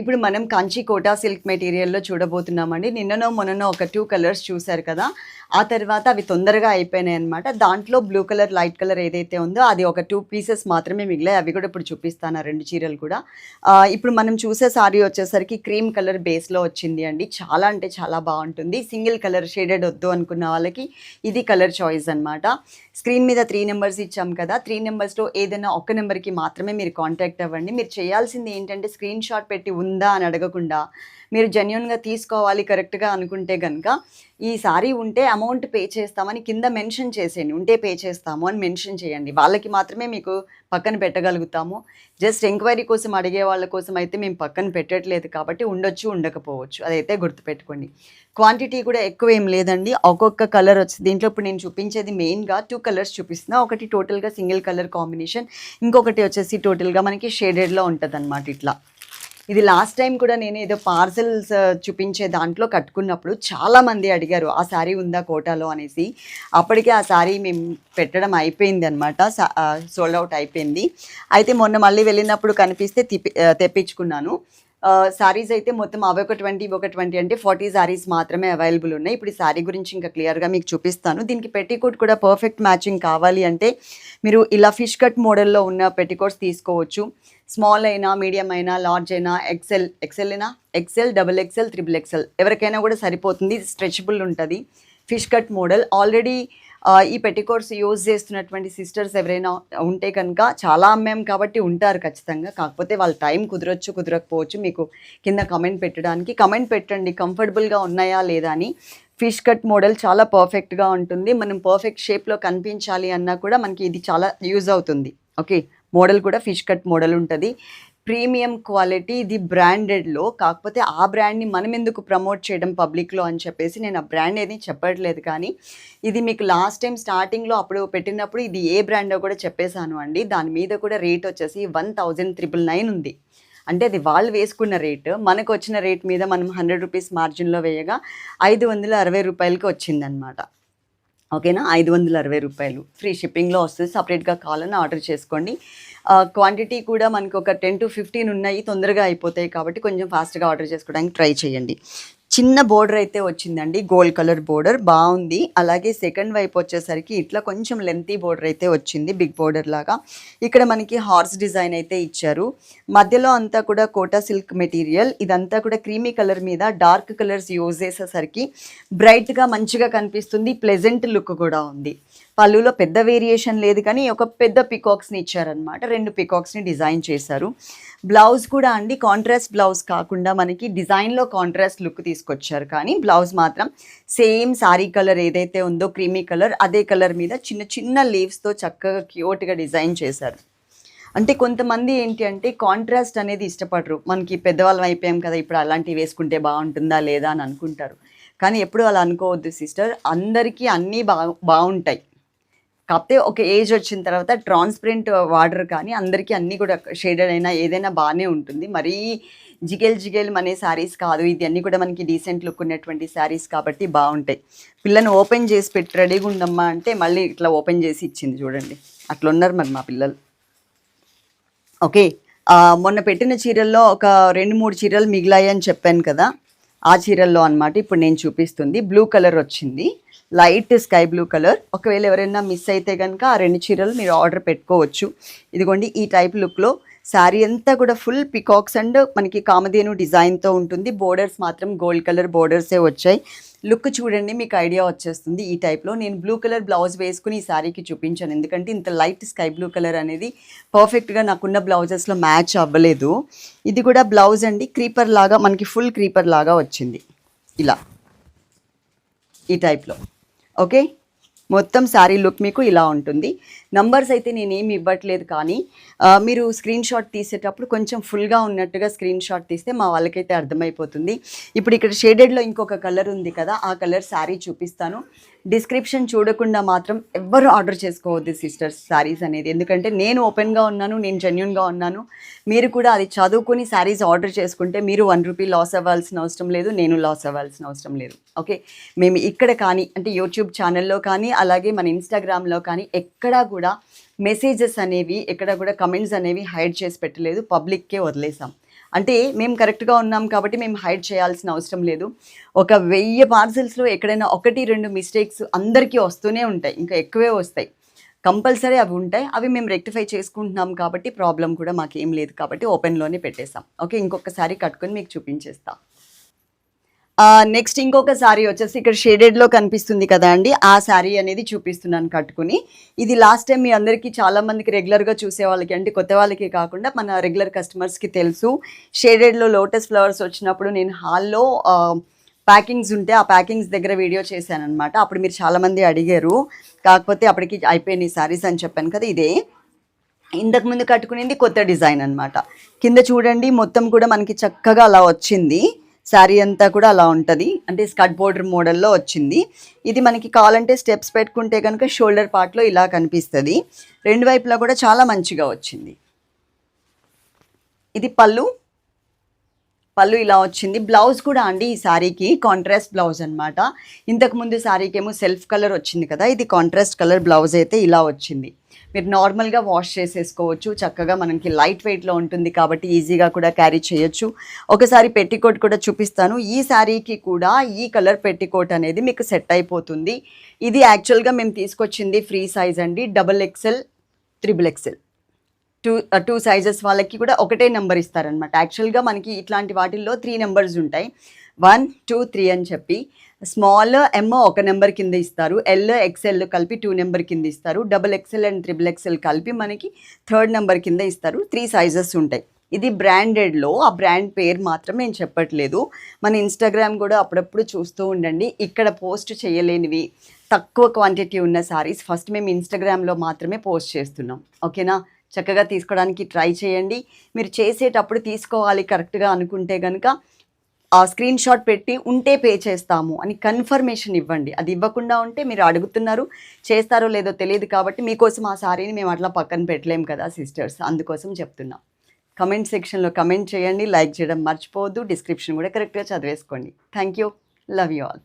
ఇప్పుడు మనం కంచి కోటా సిల్క్ మెటీరియల్లో చూడబోతున్నామండి. నిన్ననో మొన్ననో ఒక టూ కలర్స్ చూశారు కదా. ఆ తర్వాత అవి తొందరగా అయిపోయినాయి అనమాట దాంట్లో బ్లూ కలర్ లైట్ కలర్ ఏదైతే ఉందో అది ఒక టూ పీసెస్ మాత్రమే మిగిలాయి. అవి కూడా ఇప్పుడు చూపిస్తాను రెండు చీరలు కూడా. ఇప్పుడు మనం చూసే సారీ వచ్చేసరికి క్రీమ్ కలర్ బేస్లో వచ్చింది అండి. చాలా అంటే చాలా బాగుంటుంది. సింగిల్ కలర్ షేడెడ్ వద్దు అనుకున్న వాళ్ళకి ఇది కలర్ చాయిస్ అన్నమాట. స్క్రీన్ మీద త్రీ నెంబర్స్ ఇచ్చాం కదా. త్రీ నెంబర్స్లో ఏదైనా ఒక్క నెంబర్కి మాత్రమే మీరు కాంటాక్ట్ అవ్వండి. మీరు చేయాల్సింది ఏంటంటే స్క్రీన్ షాట్ పెట్టి ఉందా అని అడగకుండా మీరు జెన్యున్గా తీసుకోవాలి కరెక్ట్గా అనుకుంటే కనుక ఈ సారీ ఉంటే అమౌంట్ పే చేస్తామని కింద మెన్షన్ చేసేయండి. ఉంటే పే చేస్తాము అని మెన్షన్ చేయండి. వాళ్ళకి మాత్రమే మీకు పక్కన పెట్టగలుగుతాము. జస్ట్ ఎంక్వైరీ కోసం అడిగే వాళ్ళ కోసం అయితే మేము పక్కన పెట్టట్లేదు కాబట్టి ఉండొచ్చు ఉండకపోవచ్చు. అదైతే గుర్తుపెట్టుకోండి. క్వాంటిటీ కూడా ఎక్కువ ఏం లేదండి. ఒక్కొక్క కలర్ వచ్చి దీంట్లో ఇప్పుడు నేను చూపించేది మెయిన్గా టూ కలర్స్ చూపిస్తున్నా. ఒకటి టోటల్గా సింగిల్ కలర్ కాంబినేషన్ ఇంకొకటి వచ్చేసి టోటల్గా మనకి షేడెడ్లో ఉంటుంది ఇట్లా. ఇది లాస్ట్ టైం కూడా నేను ఏదో పార్సల్స్ uh, చూపించే దాంట్లో కట్టుకున్నప్పుడు చాలామంది అడిగారు ఆ శారీ ఉందా కోటాలో? అనేసి. అప్పటికే ఆ శారీ మేము పెట్టడం అయిపోయింది అనమాట సోల్డ్ అవుట్ అయిపోయింది. అయితే మొన్న మళ్ళీ వెళ్ళినప్పుడు కనిపిస్తే uh, తెప్పించుకున్నాను. శారీస్ అయితే మొత్తం అవి ఒక ట్వంటీ ఒక ట్వంటీ అంటే ఫార్టీ శారీస్ మాత్రమే అవైలబుల్ ఉన్నాయి. ఇప్పుడు ఈ శారీ గురించి ఇంకా క్లియర్గా మీకు చూపిస్తాను. దీనికి పెట్టికోట్ కూడా పర్ఫెక్ట్ మ్యాచింగ్ కావాలి అంటే మీరు ఇలా ఫిష్ కట్ మోడల్లో ఉన్న పెట్టికోట్స్ తీసుకోవచ్చు. స్మాల్ అయినా మీడియం అయినా లార్జ్ అయినా ఎక్సెల్ ఎక్సెల్ అయినా XL double XL triple XL ఎవరికైనా కూడా సరిపోతుంది. స్ట్రెచబుల్ ఉంటుంది. ఫిష్ కట్ మోడల్ ఆల్రెడీ ఈ పెట్టికోట్స్ యూజ్ చేస్తున్నటువంటి సిస్టర్స్ ఎవరైనా ఉంటే కనుక చాలా అమ్మాం కాబట్టి ఉంటారు ఖచ్చితంగా. కాకపోతే వాళ్ళ టైం కుదరొచ్చు కుదరకపోవచ్చు. మీకు కింద కమెంట్ పెట్టడానికి. కమెంట్ పెట్టండి. కంఫర్టబుల్గా ఉన్నాయా లేదా అని. ఫిష్ కట్ మోడల్ చాలా పర్ఫెక్ట్గా ఉంటుంది. మనం పర్ఫెక్ట్ షేప్లో కనిపించాలి అన్నా కూడా మనకి ఇది చాలా యూజ్ అవుతుంది. ఓకే మోడల్ కూడా ఫిష్ కట్ మోడల్ ఉంటుంది. ప్రీమియం క్వాలిటీ ఇది బ్రాండెడ్లో. కాకపోతే ఆ బ్రాండ్ని మనం ఎందుకు ప్రమోట్ చేయడం పబ్లిక్లో అని చెప్పేసి నేను ఆ బ్రాండ్ ఏది చెప్పట్లేదు కానీ ఇది మీకు లాస్ట్ టైం స్టార్టింగ్లో అప్పుడు పెట్టినప్పుడు ఇది ఏ బ్రాండో కూడా చెప్పేశాను అండి. దాని మీద కూడా రేట్ వచ్చేసి వన్ థౌజండ్ త్రిపుల్ నైన్ ఉంది. అంటే అది వాళ్ళు వేసుకున్న రేటు. మనకు వచ్చిన రేట్ మీద మనం హండ్రెడ్ రూపీస్ మార్జిన్లో వేయగా ఐదు వందల అరవై రూపాయలకి వచ్చిందనమాట ఓకేనా? ఐదు వందల అరవై రూపాయలు. ఫ్రీ షిప్పింగ్లో వస్తుంది సపరేట్గా కావాలని ఆర్డర్ చేసుకోండి. క్వాంటిటీ కూడా మనకు ఒక టెన్ టు ఫిఫ్టీన్ ఉన్నాయి తొందరగా అయిపోతాయి కాబట్టి కొంచెం ఫాస్ట్గా ఆర్డర్ చేసుకోవడానికి ట్రై చేయండి. చిన్న బోర్డర్ అయితే వచ్చిందండి గోల్డ్ కలర్ బోర్డర్. బాగుంది. అలాగే సెకండ్ వైపు వచ్చేసరికి ఇట్లా కొంచెం లెంతీ బోర్డర్ అయితే వచ్చింది బిగ్ బోర్డర్ లాగా. ఇక్కడ మనకి హార్స్ డిజైన్ అయితే ఇచ్చారు. మధ్యలో అంతా కూడా కోటా సిల్క్ మెటీరియల్. ఇదంతా కూడా క్రీమీ కలర్ మీద డార్క్ కలర్స్ యూజ్ చేసేసరికి బ్రైట్గా మంచిగా కనిపిస్తుంది ప్లెజెంట్ లుక్ కూడా ఉంది. పళ్ళులో పెద్ద వేరియేషన్ లేదు కానీ ఒక పెద్ద పికాక్స్ని ఇచ్చారనమాట రెండు పికాక్స్ని డిజైన్ చేశారు. బ్లౌజ్ కూడా అండి కాంట్రాస్ట్ బ్లౌజ్ కాకుండా మనకి డిజైన్లో కాంట్రాస్ట్ లుక్ తీసుకొచ్చారు. కానీ బ్లౌజ్ మాత్రం సేమ్ సారీ కలర్ ఏదైతే ఉందో క్రీమీ కలర్ అదే కలర్ మీద చిన్న చిన్న లీవ్స్తో చక్కగా క్యూట్గా డిజైన్ చేశారు. అంటే కొంతమంది ఏంటి అంటే కాంట్రాస్ట్ అనేది ఇష్టపడరు. మనకి పెద్దవాళ్ళం అయిపోయాం కదా ఇప్పుడు అలాంటివి వేసుకుంటే బాగుంటుందా లేదా అని అనుకుంటారు. కానీ ఎప్పుడు అలా అనుకోవద్దు సిస్టర్. అందరికీ అన్నీ బా బాగుంటాయి. కాకపోతే ఒక ఏజ్ వచ్చిన తర్వాత ట్రాన్స్పరెంట్ వాటర్ కానీ అందరికీ అన్నీ కూడా షేడెడ్ అయినా ఏదైనా బాగానే ఉంటుంది. మరీ జిగేల్ జిగేల్ అనే శారీస్ కాదు. ఇది అన్నీ కూడా మనకి డీసెంట్ లుక్ ఉన్నటువంటి శారీస్ కాబట్టి బాగుంటాయి. పిల్లని ఓపెన్ చేసి పెట్టి రెడీగా ఉండమ్మా అంటే మళ్ళీ ఇట్లా ఓపెన్ చేసి ఇచ్చింది చూడండి. అట్లా ఉన్నారు మరి మా పిల్లలు. ఓకే. మొన్న పెట్టిన చీరల్లో ఒక రెండు మూడు చీరలు మిగిలాయని చెప్పాను కదా. ఆ చీరల్లో అన్నమాట ఇప్పుడు నేను చూపిస్తుంది. బ్లూ కలర్ వచ్చింది. Light sky blue colour. ఒకవేళ ఎవరైనా మిస్ అయితే కనుక ఆ రెండు చీరలు మీరు ఆర్డర్ పెట్టుకోవచ్చు. ఇదిగోండి ఈ టైప్ లుక్లో శారీ అంతా కూడా ఫుల్ పికాక్స్ అండ్ మనకి కామధేను డిజైన్తో ఉంటుంది. బోర్డర్స్ మాత్రం గోల్డ్ కలర్ బోర్డర్సే వచ్చాయి. లుక్ చూడండి మీకు ఐడియా వచ్చేస్తుంది. ఈ టైప్లో నేను బ్లూ కలర్ బ్లౌజ్ వేసుకుని ఈ శారీకి చూపించాను. ఎందుకంటే ఇంత లైట్ స్కై బ్లూ కలర్ అనేది పర్ఫెక్ట్గా నాకున్న బ్లౌజెస్లో మ్యాచ్ అవ్వలేదు. ఇది కూడా బ్లౌజ్ అండి క్రీపర్ లాగా మనకి ఫుల్ క్రీపర్ లాగా వచ్చింది. ఇలా. ఈ టైప్లో. ఓకే? మొత్తం శారీ లుక్ మీకు ఇలా ఉంటుంది. నంబర్స్ అయితే నేను ఏమి ఇవ్వట్లేదు కానీ మీరు స్క్రీన్ షాట్ తీసేటప్పుడు కొంచెం ఫుల్గా ఉన్నట్టుగా స్క్రీన్ షాట్ తీస్తే మా వాళ్ళకైతే అర్థమైపోతుంది. ఇప్పుడు ఇక్కడ షేడెడ్లో ఇంకొక కలర్ ఉంది కదా ఆ కలర్ శారీ చూపిస్తాను. డిస్క్రిప్షన్ చూడకుండా మాత్రం ఎవ్వరు ఆర్డర్ చేసుకోవద్దు సిస్టర్స్ శారీస్ అనేది. ఎందుకంటే నేను ఓపెన్గా ఉన్నాను నేను జెన్యున్గా ఉన్నాను. మీరు కూడా అది చదువుకొని శారీస్ ఆర్డర్ చేసుకుంటే మీరు వన్ రూపీ లాస్ అవ్వాల్సిన అవసరం లేదు నేను లాస్ అవ్వాల్సిన అవసరం లేదు. ఓకే మేము ఇక్కడ కానీ అంటే యూట్యూబ్ ఛానల్లో కానీ అలాగే మన ఇన్స్టాగ్రామ్లో కానీ ఎక్కడా కూడా కూడా మెసేజెస్ అనేవి ఎక్కడ కూడా కమెంట్స్ అనేవి హైడ్ చేసి పెట్టలేదు. పబ్లిక్కే వదిలేసాం. అంటే మేము కరెక్ట్గా ఉన్నాం కాబట్టి మేము హైడ్ చేయాల్సిన అవసరం లేదు. ఒక వెయ్యి పార్సిల్స్లో ఎక్కడైనా ఒకటి రెండు మిస్టేక్స్ అందరికీ వస్తూనే ఉంటాయి. ఇంకా ఎక్కువే వస్తాయి. కంపల్సరీ అవి ఉంటాయి. అవి మేము రెక్టిఫై చేసుకుంటున్నాం కాబట్టి ప్రాబ్లం కూడా మాకేం లేదు కాబట్టి ఓపెన్లోనే పెట్టేస్తాం ఓకే ఇంకొకసారి కట్టుకొని మీకు చూపించేస్తాం. నెక్స్ట్ ఇంకొక శారీ వచ్చేసి ఇక్కడ షేడెడ్లో కనిపిస్తుంది కదా అండి. ఆ శారీ అనేది చూపిస్తున్నాను కట్టుకుని. ఇది లాస్ట్ టైం మీ అందరికీ చాలామందికి రెగ్యులర్గా చూసే వాళ్ళకి అంటే కొత్త వాళ్ళకి కాకుండా మన రెగ్యులర్ కస్టమర్స్కి తెలుసు. షేడెడ్లో లోటస్ ఫ్లవర్స్ వచ్చినప్పుడు నేను హాల్లో ప్యాకింగ్స్ ఉంటే ఆ ప్యాకింగ్స్ దగ్గర వీడియో చేశాను అనమాట అప్పుడు మీరు చాలామంది అడిగారు. కాకపోతే అప్పటికి అయిపోయినాయి శారీస్ అని చెప్పాను కదా ఇదే. ఇంతకు ముందు కట్టుకునేది కొత్త డిజైన్ అనమాట కింద చూడండి మొత్తం కూడా మనకి చక్కగా అలా వచ్చింది. శారీ అంతా కూడా అలా ఉంటుంది. అంటే స్కట్ బోర్డర్ మోడల్లో వచ్చింది. ఇది మనకి కావాలంటే స్టెప్స్ పెట్టుకుంటే కనుక షోల్డర్ పార్ట్లో ఇలా కనిపిస్తుంది. రెండు వైపులా కూడా చాలా మంచిగా వచ్చింది. ఇది పళ్ళు. పళ్ళు ఇలా వచ్చింది. బ్లౌజ్ కూడా అండి ఈ శారీకి కాంట్రాస్ట్ బ్లౌజ్ అనమాట ఇంతకుముందు శారీకి ఏమో సెల్ఫ్ కలర్ వచ్చింది కదా ఇది కాంట్రాస్ట్ కలర్ బ్లౌజ్ అయితే ఇలా వచ్చింది. మీరు నార్మల్గా వాష్ చేసేసుకోవచ్చు చక్కగా మనకి లైట్ వెయిట్లో ఉంటుంది కాబట్టి ఈజీగా కూడా క్యారీ చేయొచ్చు. ఒకసారి పెట్టికోట్ కూడా చూపిస్తాను. ఈ శారీకి కూడా ఈ కలర్ పెట్టికోట్ అనేది మీకు సెట్ అయిపోతుంది. ఇది యాక్చువల్గా మేము తీసుకొచ్చింది ఫ్రీ సైజ్ అండి double XL triple XL two two sizes వాళ్ళకి కూడా ఒకటే నెంబర్ ఇస్తారనమాట యాక్చువల్గా మనకి ఇట్లాంటి వాటిల్లో త్రీ నెంబర్స్ ఉంటాయి. వన్ టూ త్రీ అని చెప్పి. స్మాల్ ఎమ్ ఒక నెంబర్ కింద ఇస్తారు. ఎల్ ఎక్సెల్ కలిపి టూ నెంబర్ కింద ఇస్తారు. Double XL and triple XL కలిపి మనకి థర్డ్ నెంబర్ కింద ఇస్తారు. త్రీ సైజెస్ ఉంటాయి. ఇది బ్రాండెడ్లో ఆ బ్రాండ్ పేరు మాత్రం నేను చెప్పట్లేదు. మన ఇన్స్టాగ్రామ్ కూడా అప్పుడప్పుడు చూస్తూ ఉండండి. ఇక్కడ పోస్ట్ చేయలేనివి తక్కువ క్వాంటిటీ ఉన్న సారీస్ ఫస్ట్ మేము ఇన్స్టాగ్రామ్లో మాత్రమే పోస్ట్ చేస్తున్నాం. ఓకేనా చక్కగా తీసుకోవడానికి ట్రై చేయండి. మీరు చేసేటప్పుడు తీసుకోవాలి కరెక్ట్గా అనుకుంటే కనుక ఆ స్క్రీన్ షాట్ పెట్టి ఉంటే పే చేస్తాము అని కన్ఫర్మేషన్ ఇవ్వండి. అది ఇవ్వకుండా ఉంటే మీరు అడుగుతున్నారు చేస్తారో లేదో తెలియదు కాబట్టి మీకోసం ఆ సారీని మేము అట్లా పక్కన పెట్టలేము కదా సిస్టర్స్ అందుకోసం చెప్తున్నాం. కమెంట్ సెక్షన్లో కమెంట్ చేయండి లైక్ చేయడం మర్చిపోవద్దు డిస్క్రిప్షన్ కూడా కరెక్ట్గా చదివేసుకోండి. Thank you love you all.